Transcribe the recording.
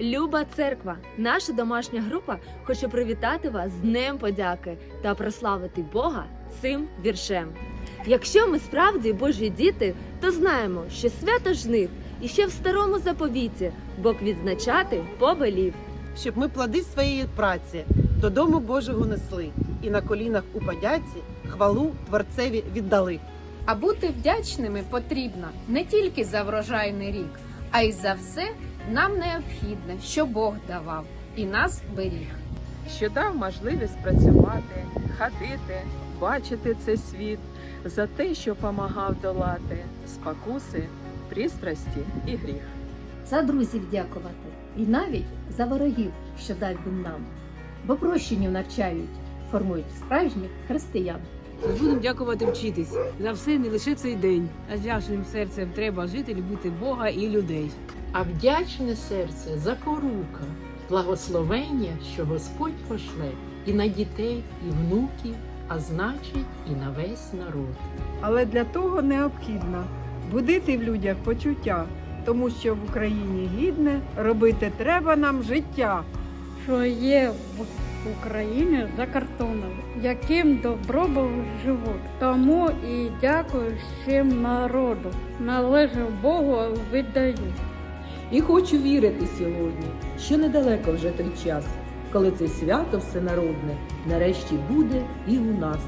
Люба церква, наша домашня група хоче привітати вас з Днем подяки та прославити Бога цим віршем. Якщо ми справді Божі діти, то знаємо, що свято жнив і ще в старому заповіті Бог відзначати повелів. щоб ми плоди своєї праці додому Божого несли і на колінах у подяці хвалу Творцеві віддали. А бути вдячними потрібно не тільки за врожайний рік, а й за все нам необхідне, що Бог давав і нас беріг. що дав можливість працювати, ходити, бачити цей світ, за те, що помагав долати спокуси, пристрасті і гріх. за друзів дякувати і навіть за ворогів, що дав він нам, бо прощенню навчають, формують справжніх християн. Будемо дякувати вчитись за все не лише цей день, а з вдячним серцем треба жити, любити Бога і людей. А вдячне серце за порука, благословення, що Господь пошле і на дітей, і внуків, а значить, і на весь народ. Але для того необхідно будити в людях почуття, тому що в Україні гідне робити треба нам життя. що є в Україні за кордоном, яким добро був живуть. Тому і дякую всім народу. Належить Богу віддаю. І хочу вірити сьогодні, що недалеко вже той час, коли це свято всенародне нарешті буде і у нас.